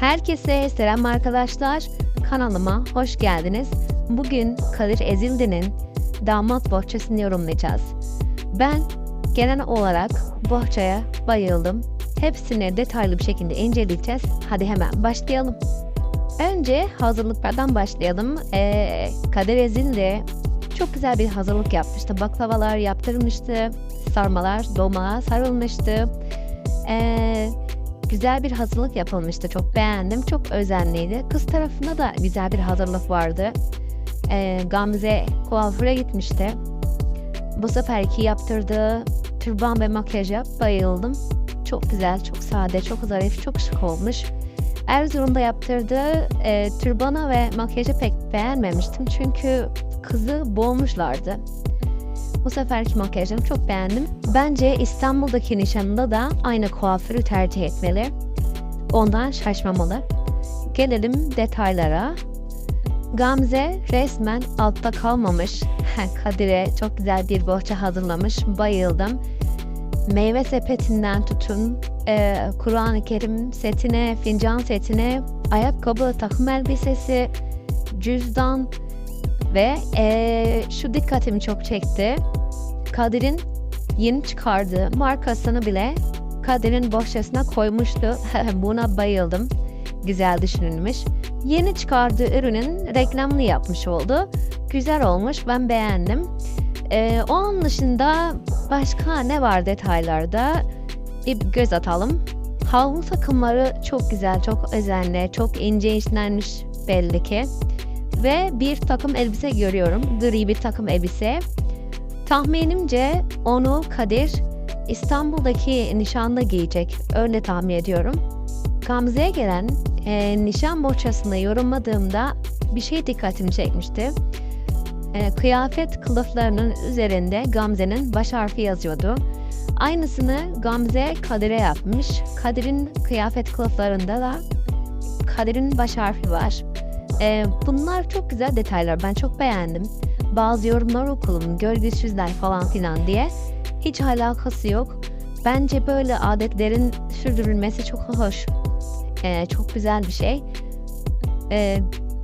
Herkese selam arkadaşlar. Kanalıma hoş geldiniz. Bugün Kadir Ezildi'nin damat bohçasını yorumlayacağız. Ben genel olarak bohçaya bayıldım. Hepsini detaylı bir şekilde inceleyeceğiz. Hadi hemen başlayalım. Önce hazırlıklardan başlayalım. Ee, Kadir Ezildi çok güzel bir hazırlık yapmıştı. Baklavalar yaptırmıştı. Sarmalar, dolmalar sarılmıştı. Ee, güzel bir hazırlık yapılmıştı. Çok beğendim. Çok özenliydi. Kız tarafında da güzel bir hazırlık vardı. Ee, Gamze kuaföre gitmişti. Bu seferki yaptırdığı türban ve makyaja bayıldım. Çok güzel, çok sade, çok zarif, çok şık olmuş. Erzurum'da yaptırdığı e, türbana ve makyajı pek beğenmemiştim. Çünkü kızı boğmuşlardı. Bu seferki makyajını çok beğendim. Bence İstanbul'daki nişanında da aynı kuaförü tercih etmeli. Ondan şaşmamalı. Gelelim detaylara. Gamze resmen altta kalmamış. Kadir'e çok güzel bir bohça hazırlamış. Bayıldım. Meyve sepetinden tutun, e, Kur'an-ı Kerim setine, fincan setine, ayakkabı, takım elbisesi, cüzdan ve e, şu dikkatimi çok çekti. Kadir'in yeni çıkardığı markasını bile Kadir'in bohçasına koymuştu. Buna bayıldım. Güzel düşünülmüş. Yeni çıkardığı ürünün reklamını yapmış oldu. Güzel olmuş. Ben beğendim. Ee, onun dışında başka ne var detaylarda? Bir göz atalım. Havlu takımları çok güzel, çok özenli, çok ince işlenmiş belli ki. Ve bir takım elbise görüyorum. Gri bir takım elbise. Tahminimce onu Kadir İstanbul'daki nişanda giyecek. Öyle tahmin ediyorum. Gamze'ye gelen e, nişan bohçasını yorumladığımda bir şey dikkatimi çekmişti. E, kıyafet kılıflarının üzerinde Gamze'nin baş harfi yazıyordu. Aynısını Gamze Kadir'e yapmış. Kadir'in kıyafet kılıflarında da Kadir'in baş harfi var. E, bunlar çok güzel detaylar. Ben çok beğendim. Bazı yorumlar okudum. Gölgesizler falan filan diye. Hiç alakası yok. Bence böyle adetlerin sürdürülmesi çok hoş. E, çok güzel bir şey. E,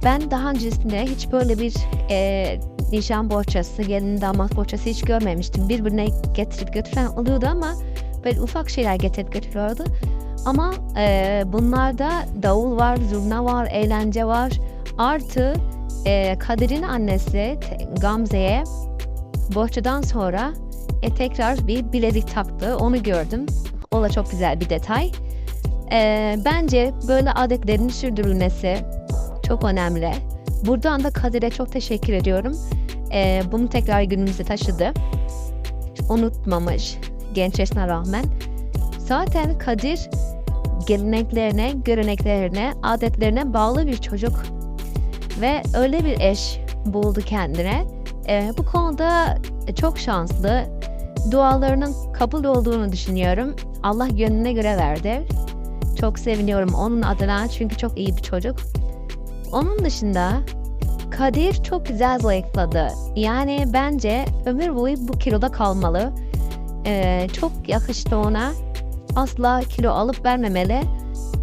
ben daha öncesinde hiç böyle bir e, nişan bohçası, gelin damat bohçası hiç görmemiştim. Birbirine getirip götüren oluyordu ama böyle ufak şeyler getirip götürüyordu. Ama e, bunlarda davul var, zurna var, eğlence var. Artı e, Kadir'in annesi Gamze'ye bohçadan sonra e, tekrar bir bilezik taktı. Onu gördüm. O da çok güzel bir detay. E, bence böyle adetlerin sürdürülmesi çok önemli. Buradan da Kadir'e çok teşekkür ediyorum. E, bunu tekrar günümüze taşıdı. Unutmamış genç yaşına rağmen. Zaten Kadir geleneklerine, göreneklerine, adetlerine bağlı bir çocuk ve öyle bir eş buldu kendine. E, bu konuda çok şanslı. Dualarının kabul olduğunu düşünüyorum. Allah gönlüne göre verdi. Çok seviniyorum onun adına çünkü çok iyi bir çocuk. Onun dışında Kadir çok güzel zayıfladı. Yani bence ömür boyu bu kiloda kalmalı. Ee, çok yakıştı ona. Asla kilo alıp vermemeli.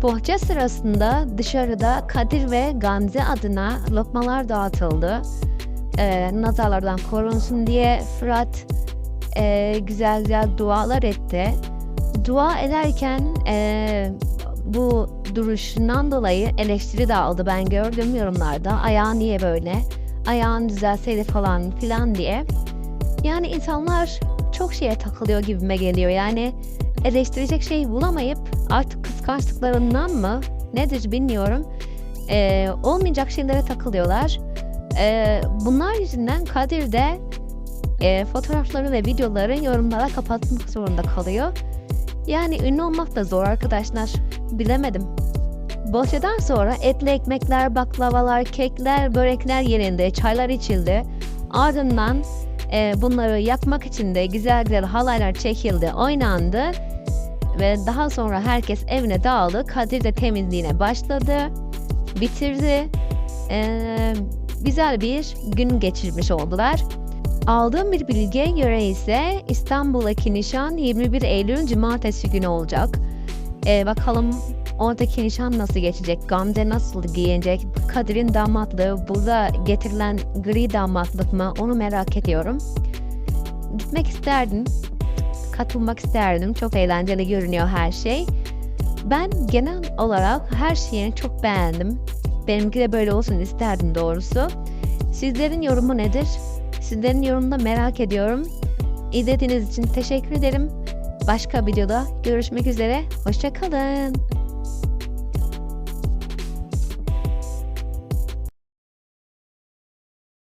Bohça sırasında dışarıda Kadir ve Gamze adına lokmalar dağıtıldı. Ee, nazarlardan korunsun diye Fırat e, güzel güzel dualar etti. Dua ederken e, bu duruşundan dolayı eleştiri de aldı. Ben gördüm yorumlarda. Ayağı niye böyle? Ayağın düzelseydi falan filan diye. Yani insanlar çok şeye takılıyor gibime geliyor. Yani eleştirecek şey bulamayıp artık kıskançlıklarından mı nedir bilmiyorum. Ee, olmayacak şeylere takılıyorlar. Ee, bunlar yüzünden Kadir de e, fotoğrafları ve videoları yorumlara kapatmak zorunda kalıyor. Yani ünlü olmak da zor arkadaşlar. Bilemedim. Bohçadan sonra etli ekmekler, baklavalar, kekler, börekler yerinde, çaylar içildi. Ardından e, bunları yakmak için de güzel güzel halaylar çekildi, oynandı. Ve daha sonra herkes evine dağıldı. Kadir de temizliğine başladı. Bitirdi. E, güzel bir gün geçirmiş oldular. Aldığım bir bilgiye göre ise İstanbul'daki nişan 21 Eylül Cumartesi günü olacak. Ee, bakalım Oradaki nişan nasıl geçecek? Gamze nasıl giyinecek? Kadir'in damatlığı burada getirilen gri damatlık mı? Onu merak ediyorum. Gitmek isterdim. Katılmak isterdim. Çok eğlenceli görünüyor her şey. Ben genel olarak her şeyini çok beğendim. Benimki de böyle olsun isterdim doğrusu. Sizlerin yorumu nedir? Sizlerin yorumunu merak ediyorum. İzlediğiniz için teşekkür ederim. Başka videoda görüşmek üzere. Hoşçakalın.